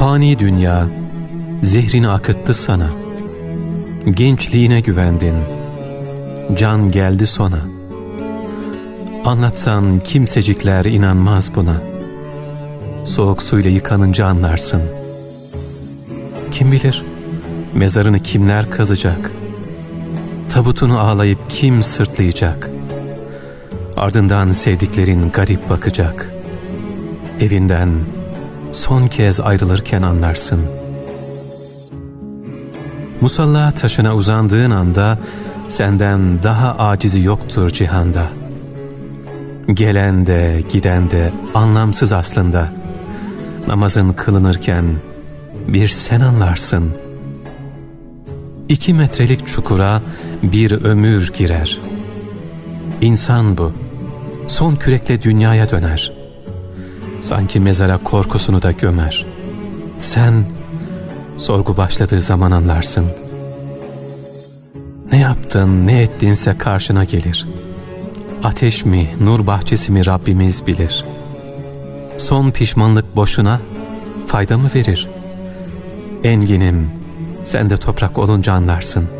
Fani dünya zehrini akıttı sana. Gençliğine güvendin. Can geldi sona. Anlatsan kimsecikler inanmaz buna. Soğuk suyla yıkanınca anlarsın. Kim bilir mezarını kimler kazacak? Tabutunu ağlayıp kim sırtlayacak? Ardından sevdiklerin garip bakacak. Evinden son kez ayrılırken anlarsın. Musalla taşına uzandığın anda senden daha acizi yoktur cihanda. Gelen de giden de anlamsız aslında. Namazın kılınırken bir sen anlarsın. İki metrelik çukura bir ömür girer. İnsan bu. Son kürekle dünyaya döner. Sanki mezara korkusunu da gömer. Sen sorgu başladığı zaman anlarsın. Ne yaptın, ne ettinse karşına gelir. Ateş mi, nur bahçesi mi Rabbimiz bilir. Son pişmanlık boşuna, fayda mı verir? Enginim, sen de toprak olunca anlarsın.''